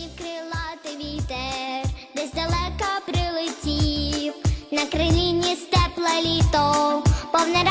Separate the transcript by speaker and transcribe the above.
Speaker 1: Летів крилатий вітер, десь далеко прилетів, на крилі степла тепле літо, повне